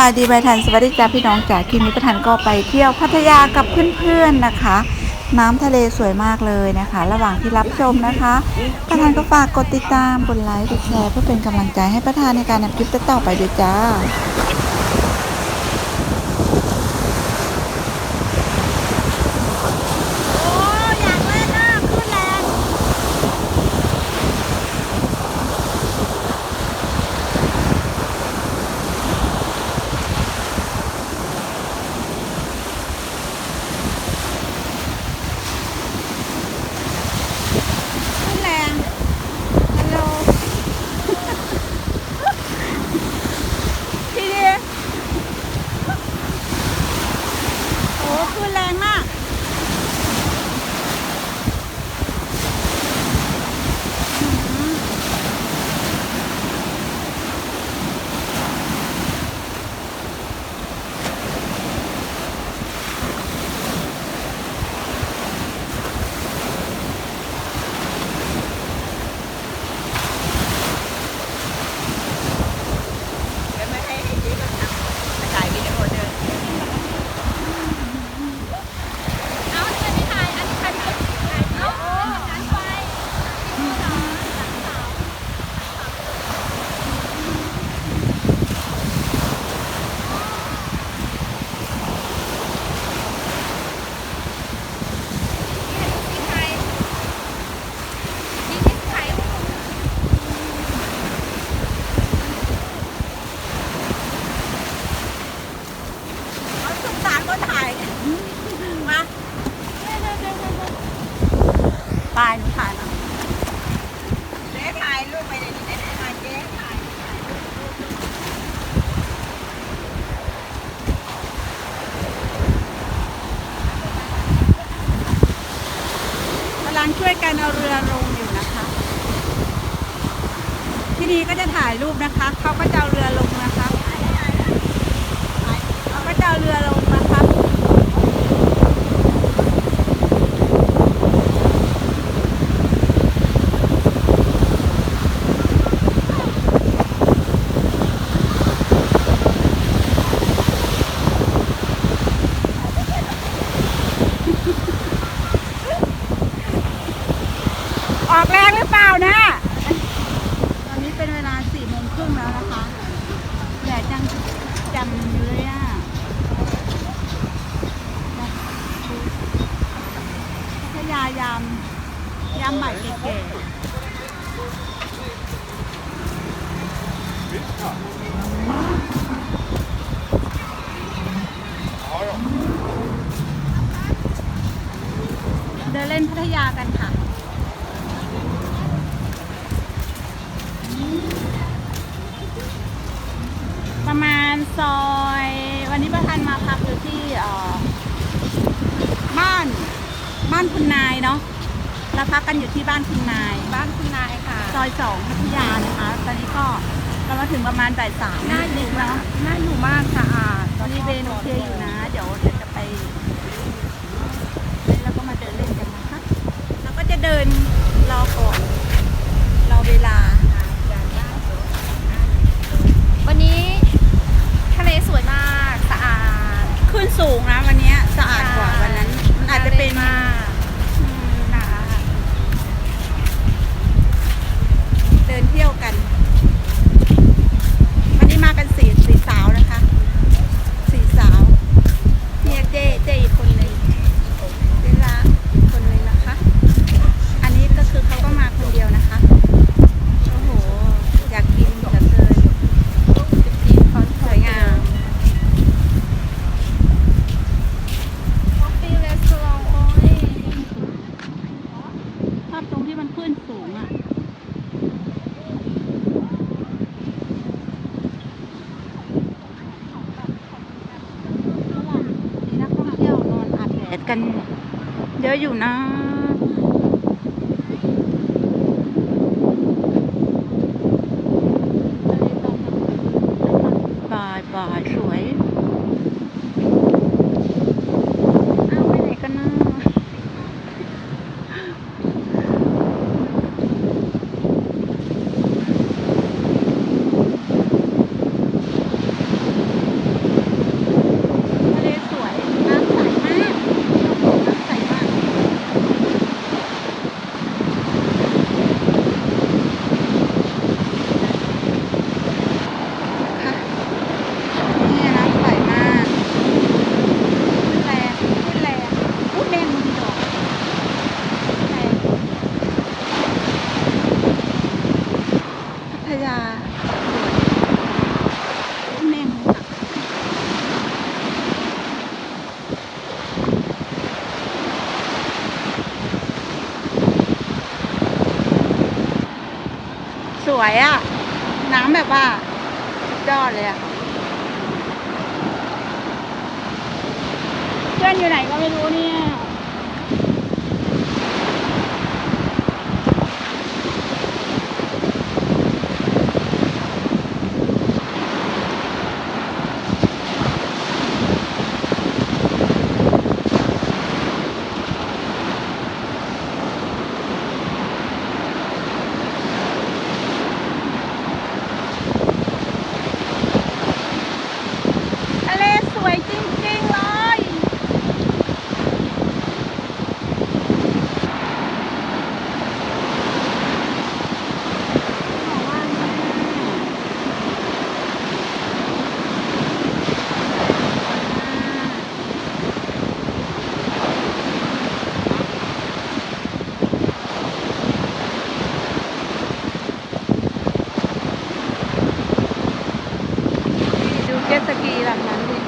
บายดีไปทันสวัสดีจ้าพี่น้องจ๋าคลิปนี้ประทันก็ไปเที่ยวพัทยากับเพื่อนๆนะคะ น้ำทะเลสวยมากเลยนะคะ ระหว่างที่รับชมนะคะประธานก็ฝากกดติดตามกดไลค์กดแชร์เพื่อเป็นกำลังใจให้ประธานในการนำคลิปต่อไปด้วยจ้า งช่วยกันเอาเรือลงอยู่นะคะ ที่นี่ก็จะถ่ายรูปนะคะ เขาก็จะเอาเรือลงนะคะเขาก็จะเอาเรือลงนะคะ ออกแรงหรือเปล่านะ ตอนนี้เป็นเวลาสี่โมงครึ่งแล้วนะคะแดดยัง จำอยู่เลยอะพัทยายามยามใหม่เก๋ๆ อยสองพัทยานะคะ ตอนนี้ก็เรามาถึงประมาณบ่ายสามน่าอยู่แล้มาวกน่าอยู่มากสะอาดตอนนี้เบนโอเคอยู่นะ เดี๋ยวเดี๋ยวจะไปแล้วก็มาเดินเล่นกันนะคะแล้วก็จะเดินรอก่อนรอเวลา วันนี้ทะเลสวยมาก สะอาด ขึ้นสูงนะวันเนี้ยสะอาดกว่าวันนั้น มันอาจจะเป็น มาก อืม ค่ะ เดินเที่ยวกัน วันนี้มากันสี่สี่สาวนะคะ สี่สาวเนี่ยเจเจอีกคนหนึ่งเวลาอีกคนหนึ่งนะคะ อันนี้ก็คือเขาก็มาคนเดียวนะคะ โอ้โห อยากกินเหลือเกินสวยงาม คอฟฟี่เรสตอรองโอ้ย ภาพตรงที่มันขึ้นสูงอะมีนักท่องเที่ยวนอนอาบแดด กันเยอะอยู่นะบายบายสวย เอาไปไหนกันนะ อะน้ำ แบบว่าดอดเลยอะเพื่อนอยู่ไหนก็ไม่รู้เนี่ย ทะเลสวยจริง ๆ เลย ดูเจ็ตสกีลำนั้นดิ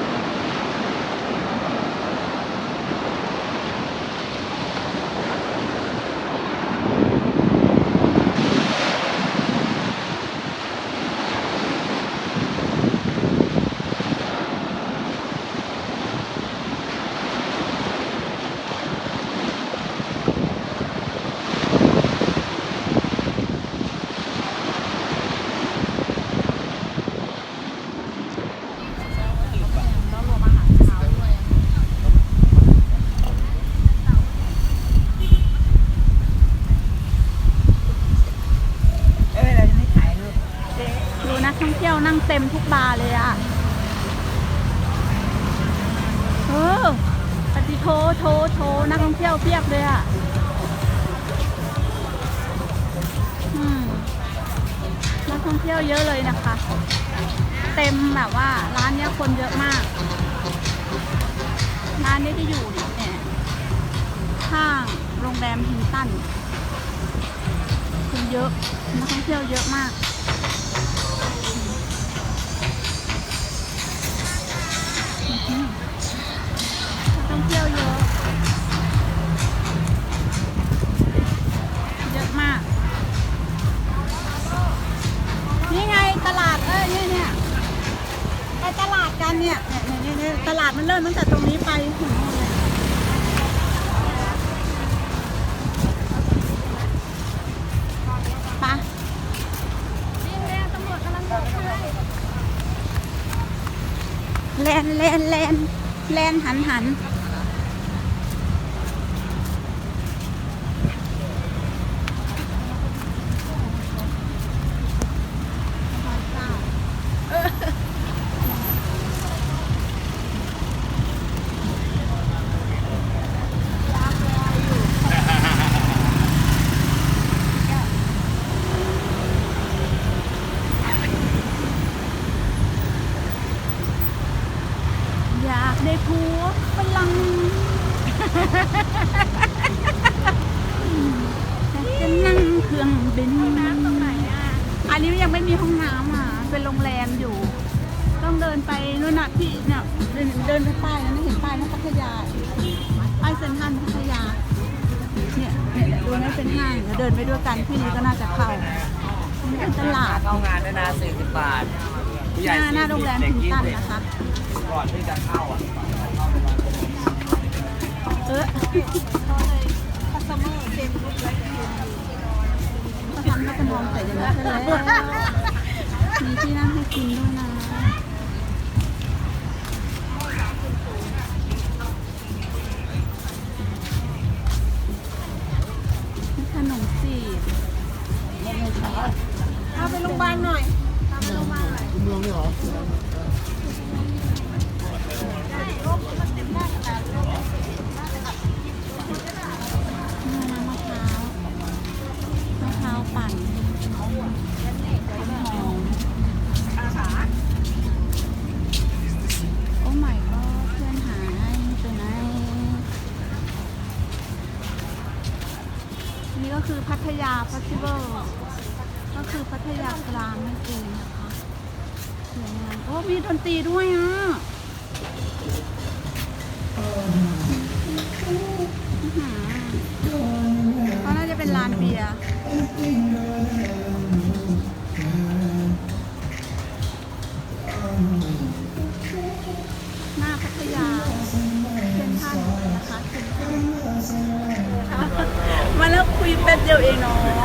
ดู นั่งเที่ยวนั่งเต็มทุกบาร์เลยอะเออปฏิโทโทโทนักท่องเที่ยวเพียบเลยอะนักท่องเที่ยวเยอะเลยนะคะ เต็มแบบว่าร้านเนี้ยคนเยอะมาก ร้านนี้ที่อยู่เนี่ยข้างโรงแรมฮินตันคนเยอะนักท่องเที่ยวเยอะมาก ตลาดกันเนี่ยเนี่ยเนี่ยตลาดมันเริ่มตั้งแต่ตรงนี้ไปถึงโน่นเลยไปะแลนแลนแลนแลนหันหันาหน้าโรงแรมเด็พิกนตัน20นะคะ ก่อนที่จะเข้าอะเออคัสเตอร์เซ็นรูปไว้ก็ทำก็จะมองแต่อย่างนั้นแล้วมีที่นั่งให้กินด้วยนะ พัทยา f ฟ s ติ v ัลก็คือพัทยากลางนั่นเองนะคะสวยงามโอ้มีดนตรีด้วยอะเขาอหือก็น่าจะเป็นลานเบียร์ ป๊บเดียวเองเนาะ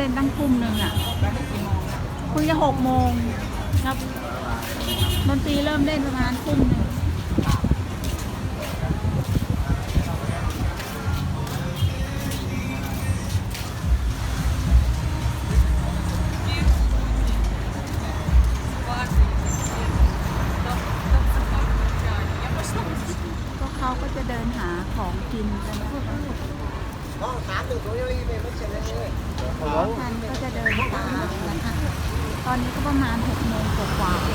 เล่นตั้งทุ่มหนึ่งอะคุณจะหกโมงครับดนตรีเริ่มเล่นประมาณทุ่ม อนนี้ก็ประมาณ6กโมงกว่าๆ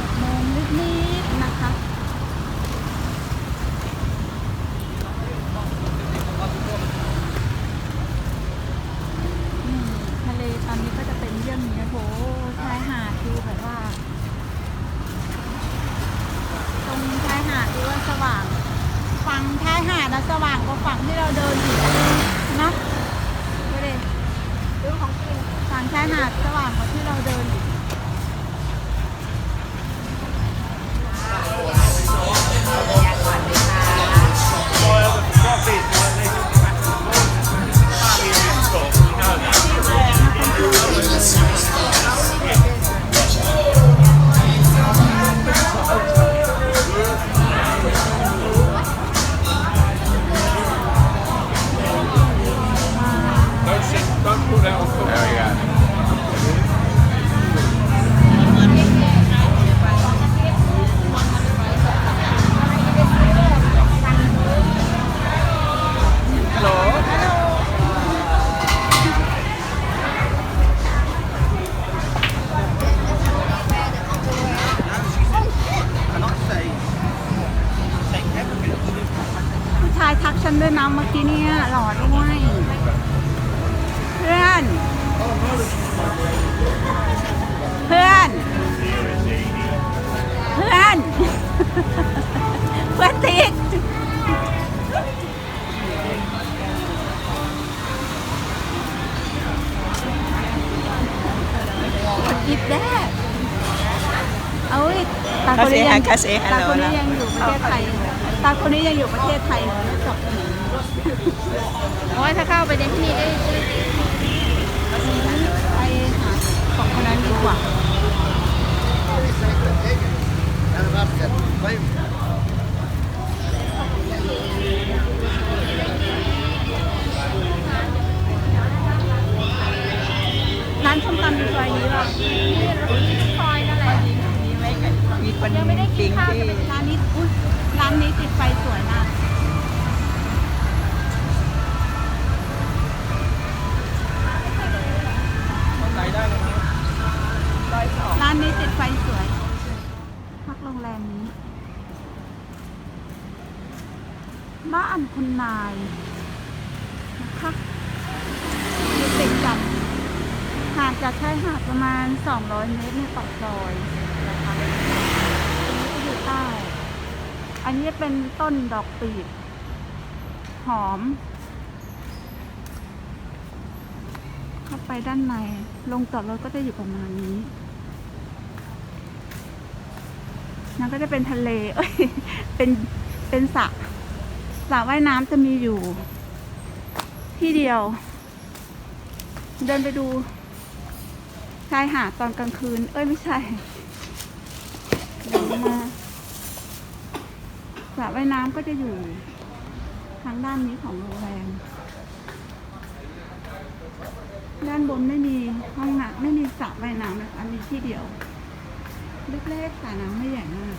หกโมงนิดๆนะคะ อืมทะเลตอนนี้ก็จะเป็นเรื่องนี้โหชายหาดดูแบบว่า ตรงชายหาดดูว่าสว่าง ฝั่งชายหาดนะสว่างกว่าฝั่งที่เราเดินอีกอะเนอะดูดิดูของกิน อายหาดสว่างกว่าที่เราเดินอีก ตาคนนี้ยังตาคนนี้ยังอยู่ประเทศไทยตาคนนี้ยังอยู่ประเทศไทยเหรอจบโอ้ยถ้าเข้าไปในที่นี่ได้ไปหาของคนนั้นดีกว่าร้านส้มตำอยู่ซอยนี้หรอ คนยังไม่ได้กินข้าวจะเป็นร้านนี้อุ้ยร้านนี้ติดไฟสวยมากร้านนี้ติดไฟสวย พักโรงแรมนี้ บ้านคุณนายนะคะอยู่ติดกับห่างจากชายหาดประมาณ 200 เมตรในปากซอยนะคะอันนี้ก็อยู่ใต้ อันนี้เป็นต้นดอกปีบหอม เข้าไปด้านใน ลงจอดรถก็จะอยู่ประมาณนี้นั่นก็จะเป็นทะเล เอ้ย เป็น เป็นสระสระว่ายน้ำจะมีอยู่ ที่เดียว เดินไปดูชายหาดตอนกลางคืน เอ้ย ไม่ใช่เดินมา สระว่ายน้ำก็จะอยู่ทางด้านนี้ของโรงแรม ด้านบนไม่มีห้องน้ำไม่มีสระว่ายน้ำนะคะมีที่เดียว เล็กๆสระน้ำไม่ใหญ่มาก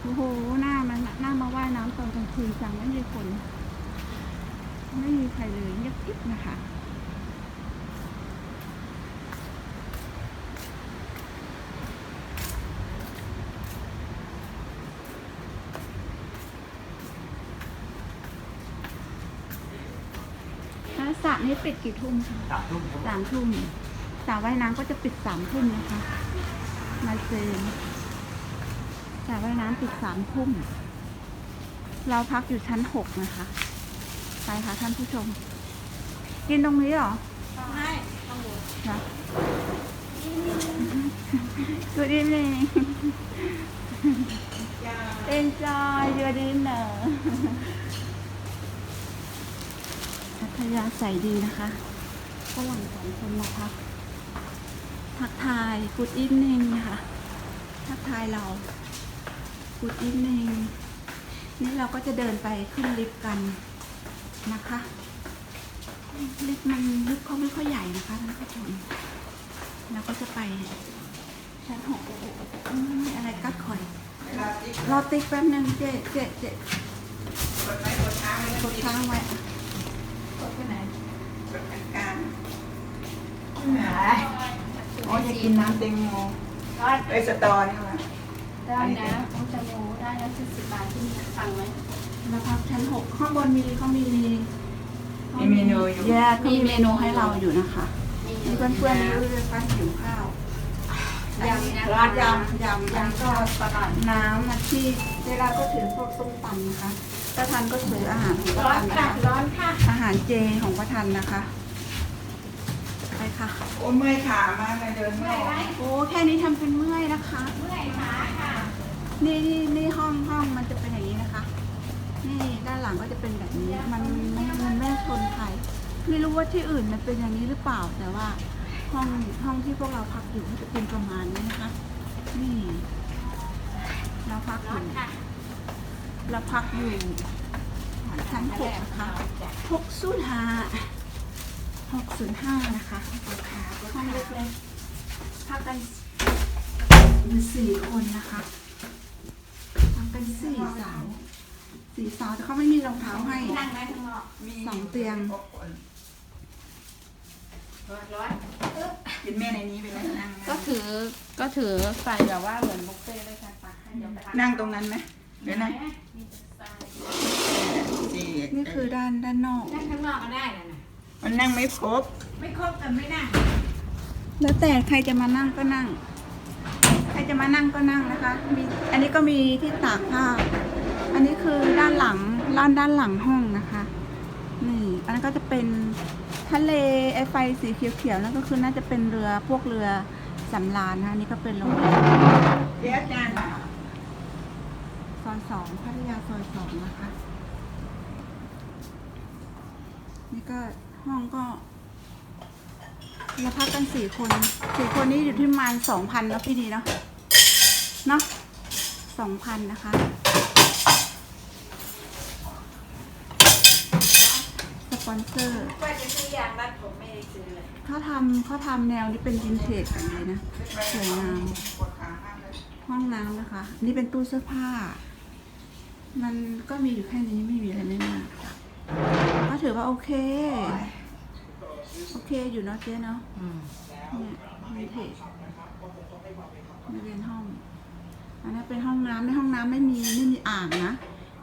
โอ้โห หน้ามันหน้ามาว่ายน้ำตอนกลางคืนจังไม่มีคน ไม่มีใครเลยเงียบกิบนะคะ แล้วสระ นี้ปิดกี่ทุ่มคะสามทุ่มครับสามทุ่มสระว่ายน้ำก็จะปิดสามทุ่มนะคะมาเซนสระว่ายน้ำปิดสามทุ่ม เราพักอยู่ชั้นหกนะคะ ไปค่ะท่านผู้ชม กินตรงนี้เหรอไม่นะ Good evening Enjoy your dinner พยาใสดีนะคะฝรั่งสองคนมาพักทักทาย Good evening ค่ะทักทายเรา Good evening นี่เราก็จะเดินไปขึ้นลิฟต์กันนะคะลิฟต์มันลิฟต์เขาไม่ค่อยใหญ่นะคะท่านผู้ชมเราก็จะไปชั้นหกอะไรกัดคอยรอติ๊กแป๊บนึงเจ๊เจ๊เจ๊กดไว้กดค้างไว้ กดค้างไว้อะกดไปไหนกดกลางอ๋ออยากกินน้ำเต็งโมไอสตอนี่มาได้นะต้องจะโมได้นะสิสิบบาทที่มีสั่งไหมแล้วพักชั้นหกข้างบนมีเขามีมีเมนูอยู่แยกเขามีเมนูให้เราอยู่นะคะมีเพื่อนๆรู้เลยป้าหิวข้าวยำนะร้านยำยำยำก็ปลาน้ำนะที่ เวลาก็ถือพวกส้มตำนะคะประทันก็ถืออาหารของประร้อทันนค่ะนะคะร้อนค่ะ อาหารเจของประทันนะคะไปค่ะ โอ้เมื่อยขามากเลยเดินไม่ออกโอ้แค่นี้ทำเป็นเมื่อยนะคะ เมื่อยขาค่ะ นี่นี่นี่ห้องห้องมันจะเป็นอย่างนี้นะคะ นี่ด้านหลังก็จะเป็นแบบนี้ มันไม่มันไม่ชนใครไม่รู้ว่าที่อื่นมันเป็นอย่างนี้หรือเปล่า แต่ว่าห้องห้องที่พวกเราพักอยู่ก็จะเป็นประมาณนี้นะคะ นี่เรา พักอยู่เราพักอยู่ชั้นหกนะคะหกศูนย์ห้าหกศูนย์ห้านะคะห้องเล็กๆพักกันอยู่สี่คนนะคะพักกันสี่สาวสี่สาวแต่เขาไม่มีรองเท้าให้สองเตียงร้อนร้อนกินแม่ในนี้ไปเลยนั่งก็ถือก็ถือใส่แบบว่าเหมือนบุฟเฟ่เลยค่ะ ตักให้เดี๋ยวไปนั่งตรงนั้นไหมหรือนั่งจีนี่คือด้านด้านนอก นั่งข้างนอกก็ได้นะน่ะมันนั่งไม่ครบ ไม่ครบกันไม่นั่งแล้วแต่ใครจะมานั่งก็นั่ง ใครจะมานั่งก็นั่งนะคะ มีอันนี้ก็มีที่ตากผ้า อันนี้คือด้านหลังด้านด้านหลังห้องนะคะ นี่อันนั้นก็จะเป็นทะเลไอไฟสีเขียวๆนั่นก็คือน่าจะเป็นเรือพวกเรือสำราญนะคะอันนี่ก็เป็นโรงแรมเดี๋ยวจาน ซอยสองพัทยาซอยสองนะคะ นี่ก็ห้องก็เราพักกันสี่คนสี่คนนี้อยู่ที่ประมาณสองพันแล้วพี่ดีเนาะเนาะสองพันนะคะ สปอนเซอร์ว่าจะซื้อยางรัดผมไม่ได้ซื้อเลยเขาทำเขาทำแนวนี้เป็นวินเทจกันเลยนะสวยงามห้องน้ำนะคะ นี่เป็นตู้เสื้อผ้า มันก็มีอยู่แค่นี้ไม่มีอะไรไม่มากค่ะก็ถือว่าโอเค โอเคอยู่เนาะเจ๊เนาะเนี่ยวินเทจม่เป็นห้อง อันนี้เป็นห้องน้ำในห้องน้ำไม่มีไม่มีอ่างนะ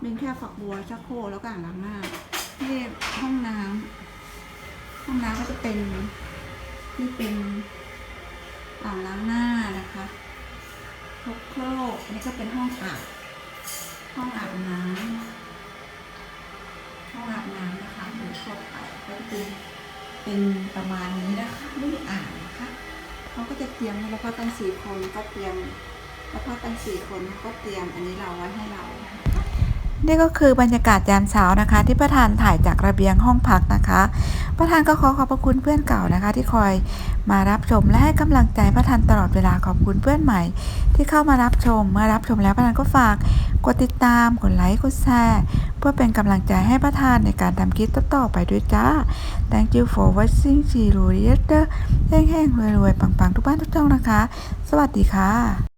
เป็นแค่ฝักบัวชักโครกแล้วก็อ่างล้างหน้านี่ห้องน้ำห้องน้ำก็จะเป็นที่เป็นอ่างล้างหน้านะคะครกโครกอันนี้ก็เป็นห้องอาบ ห้องอาบน้ำห้องอาบน้ำนะคะหรือครกอาบก็จะเป็นเป็นประมาณนี้นะคะไม่มีอ่างนะคะเขาก็จะเตรียมแล้วก็ตั้งสี่คนก็เตรียม แล้วพอตั้งสี่คนก็เตรียมอันนี้เราไว้ให้เรานี่ก็คือบรรยากาศยามเช้านะคะ ที่ประธานถ่ายจากระเบียงห้องพักนะคะ ประธานก็ขอขอบพระคุณเพื่อนเก่านะคะ ที่คอยมารับชมและให้กำลังใจประธานตลอดเวลาขอบคุณเพื่อนใหม่ ที่เข้ามารับชม เมื่อรับชมแล้วประธานก็ฝาก กดติดตาม กดไลค์ กดแชร์ เพื่อเป็นกำลังใจให้ประธานในการทำคลิปต่อๆไปด้วยจ้า Thank you for watching ชีรูเรียเตอร์แห้งๆรวยๆ ปังๆ ทุกบ้านทุกช่องนะคะ สวัสดีค่ะ